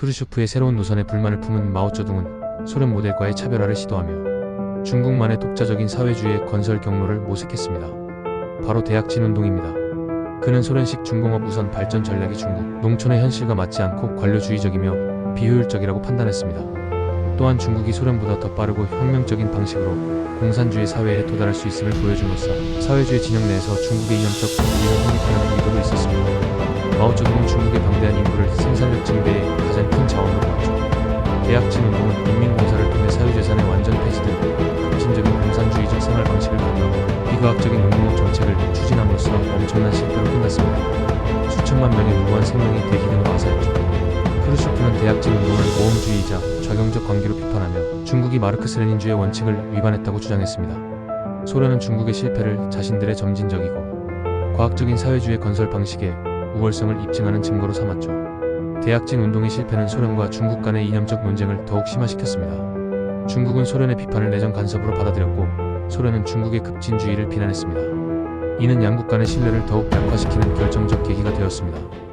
프루쇼프의 새로운 노선에 불만을 품은 마오쩌둥은 소련 모델과의 차별화를 시도하며 중국만의 독자적인 사회주의의 건설 경로를 모색했습니다. 바로 대약진 운동입니다. 그는 소련식 중공업 우선 발전 전략이 중국 농촌의 현실과 맞지 않고 관료주의적이며 비효율적이라고 판단했습니다. 또한 중국이 소련보다 더 빠르고 혁명적인 방식으로 공산주의 사회에 도달할 수 있음을 보여줌으로써 사회주의 진영 내에서 중국의 이념적 이익을 확립하는 의도도 있었습니다. 마오쩌둥은 중국의 방대한 인구를 생산력 증대에 대약진 운동은 인민공사를 통해 사유재산의 완전 폐지 등 급진적인 공산주의적 생활 방식을 강요하고 비과학적인 농농업 정책을 추진함으로써 엄청난 실패로 끝났습니다. 수천만 명의 무고한 생명이 대기근으로 하사했죠. 크루쇼프는 대약진 운동을 모험주의이자 적용적 관계로 비판하며 중국이 마르크스 레닌주의 원칙을 위반했다고 주장했습니다. 소련은 중국의 실패를 자신들의 점진적이고 과학적인 사회주의 건설 방식의 우월성을 입증하는 증거로 삼았죠. 대약진 운동의 실패는 소련과 중국 간의 이념적 논쟁을 더욱 심화시켰습니다. 중국은 소련의 비판을 내정 간섭으로 받아들였고 소련은 중국의 급진주의를 비난했습니다. 이는 양국 간의 신뢰를 더욱 약화시키는 결정적 계기가 되었습니다.